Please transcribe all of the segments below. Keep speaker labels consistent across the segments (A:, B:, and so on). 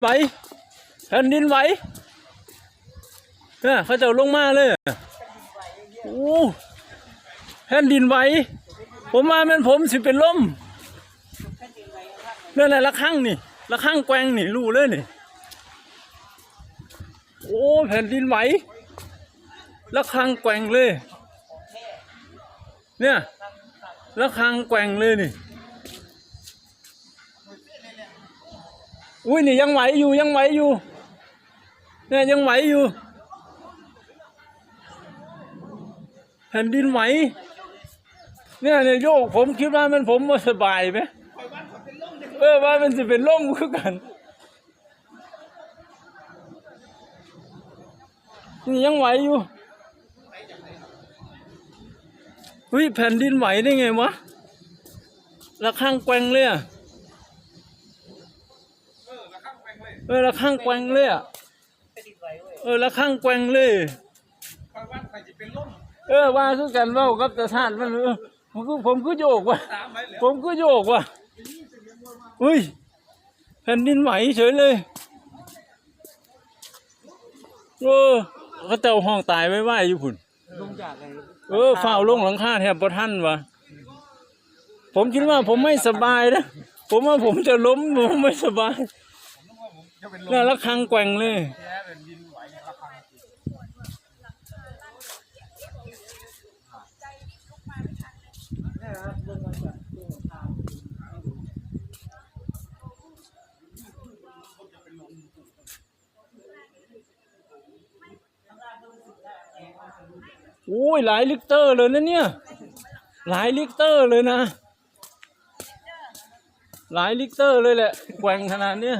A: ไหวแผ่นดินไหวเนี่ยเขาจะลงมาเลยโอ้แผ่นดินไหวผมมาเป็นผมสิเป็นลมเนั่นแหละละครั้งนี่ละครั้งแกว่งนี่รู้เลยนี่โอ้แผ่นดินไหวละครั้งแกว่งเลย เนี่ยละครั้งแกว่งเลยนี่ อุ้ยนี่ยังไหวอยู่ยังไหวอยู่เนี่ยยังไหวอยู่ แผ่นดินไหวเนี่ยเนี่ยโยกผมคิดว่ามันผมว่าสบายไหมเออว่ามันจะเป็นล่มคือกันนี่ยังไหวอยู่เฮ้ยแผ่นดินไหวได้ไงวะระฆังแกว่งเลยอะ เออละข้างแกว่งเลยอะเออละข้างแกว่งเลย
B: คอยวัดใครจะเป็นล่ม
A: เออว่าคือกันเว่ากับตาชาติมันเออผมก็ผมก็โยกว่ะ
B: ตามไว้เหลือ
A: ผมก็โยกว่ะอุ้ยแผ่นดินไหวเฉยเลยเออเขาเจ้าห้องตายไว้ไหวอยู่พุ่น
B: ลงจากไง
A: เออฝ้าวลงหลังคาแทบประทันวะผมคิดว่าผมไม่สบายนะผมว่าผมจะล้มผมไม่สบาย
B: จะ เนลม
A: น่าละคังแกว่งเลยโอ้ยหลายลิตรเลยนะเนี่ย หลายลิตรเลยนะ หลายลิตรเลยแหละแกว่งขนาดเนี้ย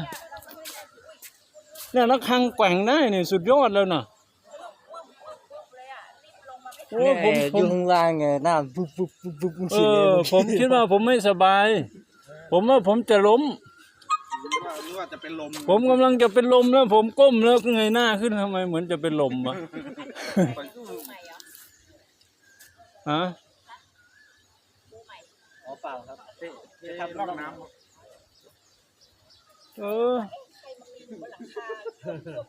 A: เนี่ยนักคังแกว่งได้เนี่ยสุดยอดแล้วนะโอ้ผมผ
C: อยู่
A: ม
C: ข้างล่างไงน้ำปุ๊บปุ๊บปุ๊บปุ๊บมัน
A: เอ
C: สิเลย
A: อผมคิดว่าผมไม่สบาย ผมว่าผมจะล้ม
B: ว่าหรือว่าจะเป็นลม
A: ผมกำลังจะเป็นลมแล้ว ผมก้มแล้วเงยหน้าขึ้นทำไมเหมือนจะเป็นลมวะ
B: ไปสู้
A: ฮะ
C: อ๋อเปล่าครับเอ๊ะ
B: จะทำร่องน้
A: เออ 我俩看